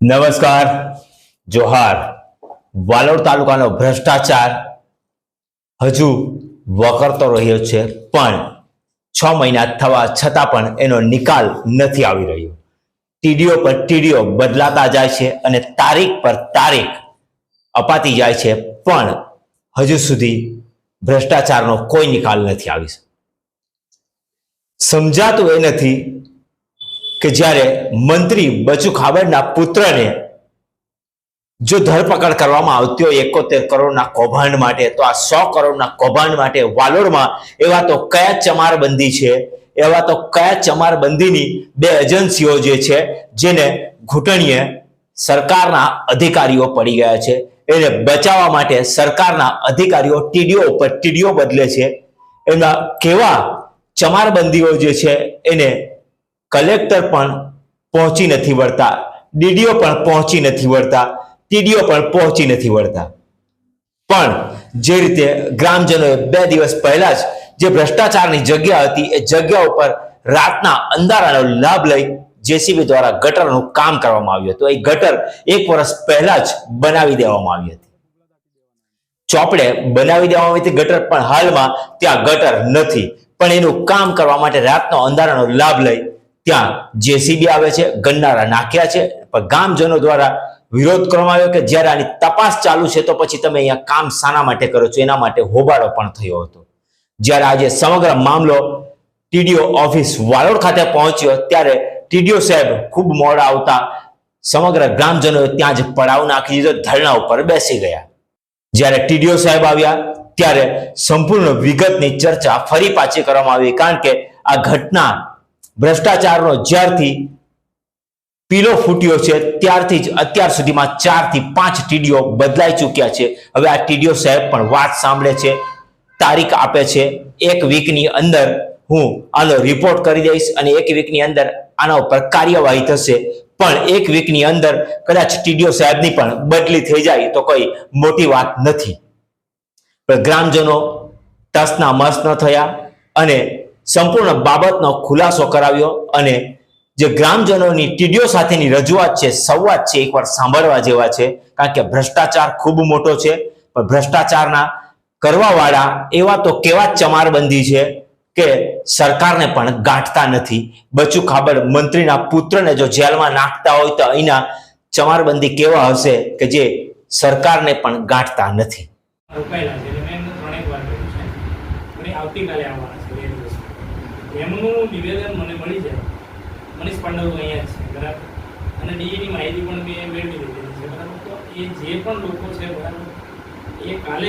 નમસ્કાર, જોહાર, વાલોડ તાલુકાનો ભ્રષ્ટાચાર હજુ વકરતો રહ્યો છે, પણ છ મહિના થવા છતાં પણ એનો નિકાલ નથી આવી રહ્યો. ટીડીઓ પર ટીડીઓ બદલાતા જાય છે અને તારીખ પર તારીખ અપાતી જાય છે, પણ હજુ સુધી ભ્રષ્ટાચારનો કોઈ નિકાલ નથી આવી સમજાતું એ નથી કે જ્યારે મંત્રી બચુ ખાબડના પુત્રને જો ધરપકડ કરવામાં આવતી હોય એકોતેર કરોડના કૌભાંડ માટે, તો આ સો કરોડના કૌભાંડ માટે વાલોડમાં એવા તો કયા ચમારબંધી છે? એવા તો કયા ચમારબંધીની બે એજન્સીઓ જે છે, જેને ઘૂંટણીએ સરકારના અધિકારીઓ પડી ગયા છે, એને બચાવવા માટે સરકારના અધિકારીઓ ટીડીઓ ઉપર ટીડીઓ બદલે છે. એમના કેવા ચમારબંધીઓ જે છે એને કલેક્ટર પણ પહોંચી નથી વળતા, ડીડીઓ પણ પહોંચી નથી વળતા, ટીડીઓ પણ પહોંચી નથી વળતા. પણ જે રીતે ગ્રામજનોએ બે દિવસ પહેલા જ જે ભ્રષ્ટાચારની જગ્યા હતી, એ જગ્યા ઉપર રાતના અંધારાનો લાભ લઈ જેસીબી દ્વારા ગટરનું કામ કરવામાં આવ્યું હતું. એ ગટર એક વર્ષ પહેલા જ બનાવી દેવામાં આવી હતી. ચોપડે બનાવી દેવામાં આવી હતી. ગટર પણ હાલમાં ત્યાં ગટર નથી. પણ એનું કામ કરવા માટે રાતનો અંધારાનો લાભ લઈ ત્યાં જેસીબી આવે છે ગન્નારા નાખ્યા છે. પણ ગામજનો દ્વારા વિરોધ કરવામાં આવ્યો કે જ્યારે આની તપાસ ચાલુ છે તો પછી તમે અહીંયા કામ શાના માટે કરો છો? એના માટે હોબાળો પણ થયો હતો. જ્યારે આજે સમગ્ર મામલો ટીડીઓ ઓફિસ વાલોડ ખાતે પહોંચ્યો, ત્યારે ટીડીઓ સાહેબ ખૂબ મોડા આવતા સમગ્ર ગ્રામજનોએ ત્યાં જ પડાવ નાખી દીધો, ધરણા ઉપર બેસી ગયા. જ્યારે ટીડીઓ સાહેબ આવ્યા ત્યારે સંપૂર્ણ વિગતની ચર્ચા ફરી પાછી કરવામાં આવી કારણ કે આ ઘટના ભ્રષ્ટાચારનો જ્યારથી પીલો ફૂટ્યો છે, ત્યારથી જ અત્યાર સુધીમાં ચારથી પાંચ ટીડીઓ બદલાઈ ચૂક્યા છે. હવે આ ટીડીઓ સાહેબ પણ વાત સાંભળે છે, તારીખ આપે છે. એક વીકની અંદર હું આનો રિપોર્ટ કરી દઈશ અને એક વીકની અંદર આના ઉપર કાર્યવાહી થશે. પણ એક વીકની અંદર કદાચ ટીડીઓ સાહેબની પણ બદલી થઈ જાય તો કોઈ મોટી વાત નથી. ગ્રામજનો તસના મસ ન થયા અને સંપૂર્ણ બાબતનો ખુલાસો કરાવ્યો અને જે ગ્રામજનોની ટીડીઓ સાથેની રજૂઆત છે, સંવાદ છે, એકવાર સાંભળવા જેવા છે. કારણ કે ભ્રષ્ટાચાર ખૂબ મોટો છે, પણ ભ્રષ્ટાચારના કરવાવાળા એવા તો કેવા ચમારબંધી છે કે સરકારને પણ ગાંઠતા નથી. બચુ ખાબડ મંત્રીના પુત્રને જો જેલમાં નાખતા હોય તો અહીંના ચમારબંધી કેવા હશે કે જે સરકારને પણ ગાંઠતા નથી રોકાયેલા છે એટલે મેં એમને ત્રણેક વાર કહ્યું છે અને આવતીકાલે આવવાના છે, બે એમનું નિવેદન મને મળી જાય. મનીષ પાંડવ અહીંયા છે, બરાબર? અને ડીએની માહિતી પણ મેં મેળવી લીધેલી છે, બરાબર? તો એ જે પણ લોકો છે, બરાબર? એ કાલે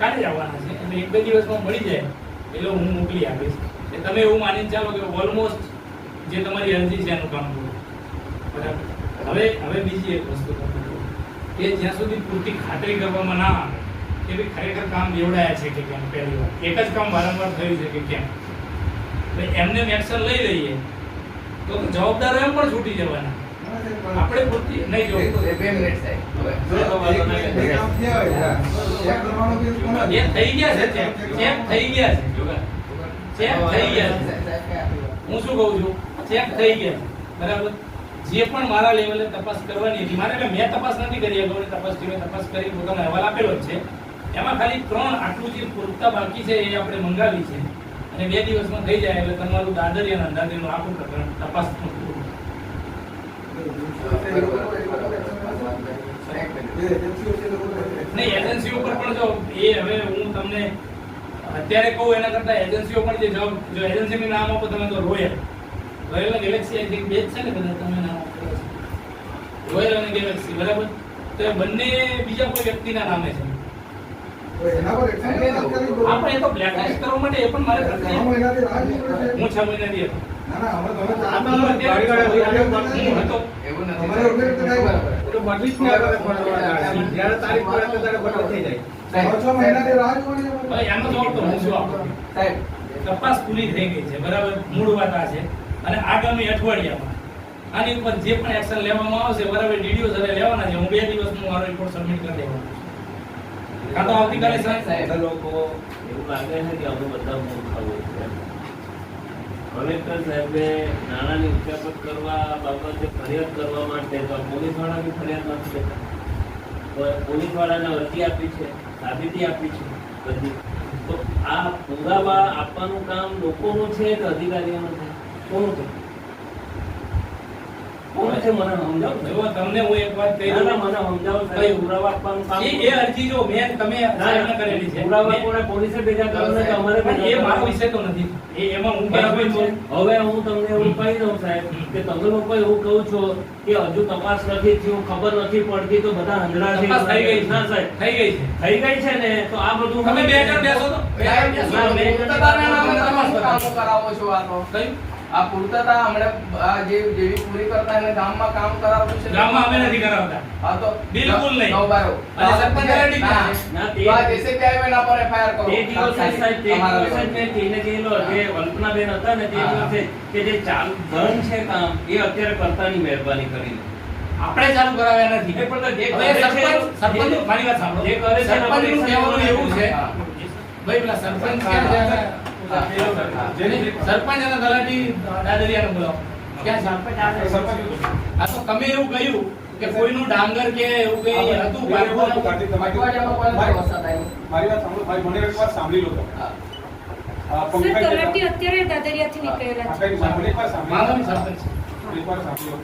કાલે જ આવવાના છે અને એક બે દિવસમાં મળી જાય. એટલે હું મોકલી આપીશ. એટલે તમે એવું માનીને ચાલો કે ઓલમોસ્ટ જે તમારી અરજી છે એનું કામ પૂરું. બરાબર? હવે હવે બીજી એક વસ્તુ કે જ્યાં સુધી પૂરતી ખાતરી કરવામાં ના આવે કે ભાઈ ખરેખર કામ દેવડાયા છે કે કેમ? પહેલી વાર એક જ કામ વારંવાર થયું છે કે કેમ? એટલે એમને એક્શન લઈ લઈએ તો જવાબદારો એમ પણ છૂટી જવાના. આપણે પૂરતી નહીં જો એ થઈ ગયા છે ચેક ચેક થઈ ગયા છે ચેક થઈ ગયા છે. હું શું કહું છું? ચેક થઈ ગયા છે. બરાબર? જે પણ મારા લેવલે તપાસ કરવાની હતી મારે એટલે મેં તપાસ નથી કરી અગાઉની તપાસ ટીમે તપાસ કરી પોતાનો અહેવાલ આપેલો જ છે. એમાં ખાલી ત્રણ આટલું જે પૂરતા બાકી છે એ આપણે મંગાવી છે. અને બે દિવસમાં થઈ જાય એટલે તમારું દાદરી અને અંદાજરીનું આખું પ્રકરણ તપાસ નહીં એજન્સીઓ પર પણ જો એ હવે હું તમને અત્યારે કહું એના કરતાં એજન્સીઓ પણ જે જવાબ જો એજન્સીનું નામ આપો તમે તો રોયલ રોયલ અને ગેલેક્સી આઈ થિંક બે જ છે ને બધા તમે નામ આપો રોયલ અને ગેલેક્સી બરાબર? તો એ બંને બીજા કોઈ વ્યક્તિના નામે છે. આપણે એ તો બ્લેકલિસ્ટ કરવા માટે એ પણ મારે હું છ મહિનાથી હતો. હું હતો ભાઈ આનો જવાબ તો હું શું આપું? તપાસ પૂરી થઈ ગઈ છે બરાબર? મૂળ વાત આ છે. અને આગામી અઠવાડિયામાં આની ઉપર જે પણ એક્શન લેવામાં આવશે બરાબર? ડીડીઓ સાથે લેવાના છે હું બે દિવસમાં મારો રિપોર્ટ સબમિટ કરી દેવાનો છું. કાં તો આવતીકાલે સાહેબ. લોકો એવું લાગે છે કે અમે બધા મૂર્ખા હોય છે. કલેક્ટર સાહેબે નાણાંની ઉચાપત કરવા બાબતે ફરિયાદ કરવા માટે તો પોલીસવાળાની ફરિયાદ નથી લેતા પ- પોલીસવાળાને અરજી આપી છે, સાબિતી આપી છે બધી. તો આ પુરાવા આપવાનું કામ લોકોનું છે કે અધિકારીઓનું છે? કોનું છે? કોનું છે મને સમજાવો? જો તમને હું એક વાત કહી દઉં. મને સમજાવો સાહેબ પુરાવા આપવાનું કામ એ એ અરજી જો મેં તમે સાહેબને કરેલી છે. પુરાવા મેં- પોલીસે ભેગા કરવાના કે અમારે એ મારો વિષય તો નથી. એ એમાં હું બરાબર બરાબર છું. હવે હું તમને એવું કહી દઉં સાહેબ કે તમે લોકો એવું કહું છો કે હજુ તપાસ નથી થયું ખબર નથી પડતી તો બધા હંધડા છે થઈ ગઈ ના સાહેબ. થઈ ગઈ છે. થઈ ગઈ છે ને તો આ બધું તમે બે જણ બેસો તો. બે જણ નામે કરાવો છો આ તો? કયું? આ પૂર્તતા હમણાં આ જે જેવી પૂરી કરતા એને ગામમાં કામ કરાવવું છે ગામમાં અમે નથી કરાવતા. હા તો બિલકુલ નહીં. નવ બારો. અને સરપંચ ગેરંટી ના. તો આ જેસે કે આવે ના પર FIR કરો. તે દિવસે સાહેબ તે દિવસે મેં કહીને ગયેલો જે કલ્પનાબેન હતા ને તે દિવસે કે જે ચાલુ ધન છે કામ એ અત્યારે કરતાની મહેરબાની કરીને. આપણે ચાલુ કરાવ્યા નથી. એ પણ જે કરે છે સરપંચ સરપંચ મારી વાત સાંભળો. જે કરે છે સરપંચનું કહેવાનું એવું છે. ભાઈ પેલા સરપંચ ક્યાં સરપંચ અને તલાટી દાદરિયાને બોલાવો. ક્યાં છે? આ તો તમે એવું કહ્યું કે કોઈનું ડાંગર કે એવું કઈ હતું? મારી વાત સાંભળો ભાઈ મને એક વાર સાંભળી લો અત્યારે દાદરિયાથી નીકળેલા છે. કઈ સાંભળી એક વાર સાંભળી લો.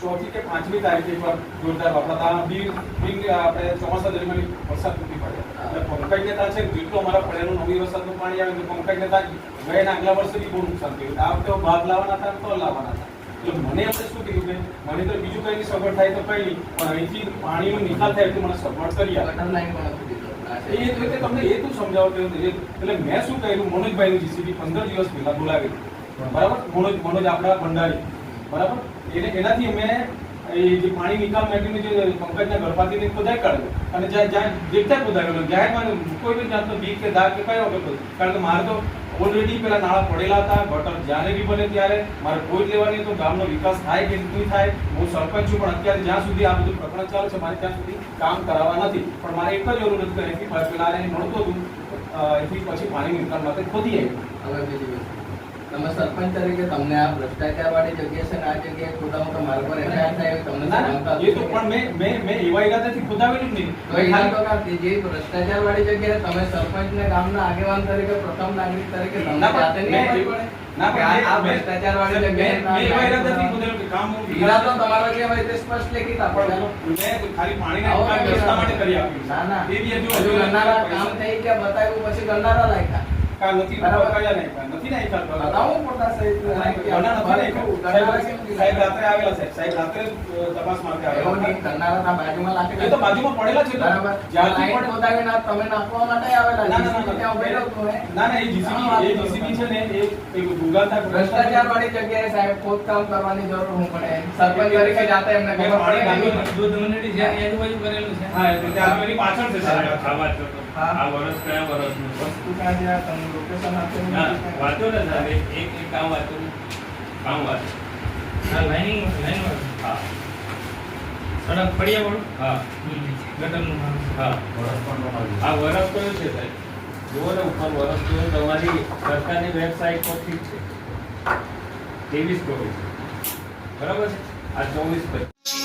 ચોથી કે પાંચમી તારીખે પર જોરદાર આ બિન બિન આપણે ચોમાસા દરમિયાન વરસાદ તૂટી પડે એટલે પંકજ નેતા છે જેટલો અમારા પડેલું નવી વરસાદનું પાણી આવે તો પંકજ નેતા ગયા આગલા વર્ષે બી બહુ નુકસાન થયું. આ વખતે ભાગ લાવવાના હતા તો લાવવાના હતા. એટલે મને એમને શું કીધું કે મને તો બીજું કઈ સગવડ થાય તો કઈ નહીં. પણ અહીંથી પાણીનો નિકાલ થાય તો મને સગવડ કરી આપે. એ એટલે તમને એ તું સમજાવો કે એટલે મેં શું કર્યું મનોજભાઈનું જીસીબી પંદર દિવસ પહેલા બોલાવી બરાબર? મનોજ મનોજ આપણા ભંડારી. બરાબર? એને એનાથી અમે એ જે પાણી નિકાલ માટેની જે પંકજના ગર્ભાતીની ખોદાઈ કાઢ્યું. અને જ્યાં જ્યાં જેટલા જ્યાં જાહેરમાં કોઈ બી જાતનો બીક કે દાગ કે કયો વગર કારણ કે મારે તો ઓલરેડી પેલા નાળા પડેલા હતા, ગટર જ્યારે બી બને ત્યારે મારે કોઈ જ લેવાની તો ગામનો વિકાસ થાય કે નહીં થાય, હું સરપંચ છું, પણ અત્યારે જ્યાં સુધી આ બધું પ્રકરણ ચાલે છે, મારે ત્યાં સુધી કામ કરાવવા નથી. પણ મારે એક જ જરૂર નથી કે પેલા એને મળતું હતું. એથી પછી પાણી નિકાલ માટે ખોદી આવ્યું. તમે સરપંચ તરીકે તમને આ ભ્રષ્ટાચાર વાળી જગ્યા છે ને આ જગ્યાએ ખોટા મોટા મારા પર FIR થાય તમને ના, એ તો પણ મેં મેં મેં એવા ઈરાદાથી ખોદાવેલું નહીં. તો એના તો કાંઈ જે ભ્રષ્ટાચાર વાળી જગ્યાએ તમે સરપંચ ને ગામના આગેવાન તરીકે પ્રથમ નાગરિક તરીકે તમને જાતે નહીં? ના, પણ આ- ભ્રષ્ટાચાર વાળી જગ્યાએ મેં એવા ઈરાદાથી ના- ખોદાવેલું કામ હું તમારો જે હોય તે સ્પષ્ટ લેખિત આપો મેં ખાલી પાણીના વ્યવસ્થા આપો. માટે કરી આપ્યું ના ના. એ બી હજુ હજુ કામ થઈ ગયા બતાવ્યું પછી ગરનારા લાગ્યા. કા નથી. નહીં સાહેબ નથી નહીં કરતા. ગરનારા કેમ સાહેબ. સાહેબ રાત્રે આવેલા સાહેબ સાહેબ રાત્રે તપાસ માટે આવેલા બાજુમાં લાખી એ તો બાજુમાં પડેલા છે બરાબર. પણ- તમે નાખવા માટે આવેલા ના, ના, ના, ત્યાં ઉભેલો ના ના એ જીસીબી એ જીસીબી છે ને એ એક ગુગાતા ભ્રષ્ટાચાર વાળી જગ્યાએ સાહેબ ખોદકામ કરવાની જરૂર હું પડે. સરપંચ તરીકે જાતે એમને ખબર પડે. દૂધ મંડળી છે આજુબાજુ કરેલું છે. હા એટલે ત્યાં પાછળ છે સાહેબ. આ. હા. આ વર્ષ કયા વર્ષનું? છે? વસ્તુ ક્યાં છે આ તમને લોકેશન આપેલું ના, વાંચો ને સાહેબ એક એક એક કામ વાંચો કામ વાંચો. આ લાઇનિંગ લાઇન હા. સડક ફળિયા વાળું? હા. ગટરનું માનું હા. આ વરસ કયું છે સાહેબ? જુઓ ને ઉપર વરસ કયું તમારી સરકારની વેબસાઇટ પર ઠીક છે. ત્રેવીસ ચોવીસ. બરાબર છે? આ ચોવીસ પછી.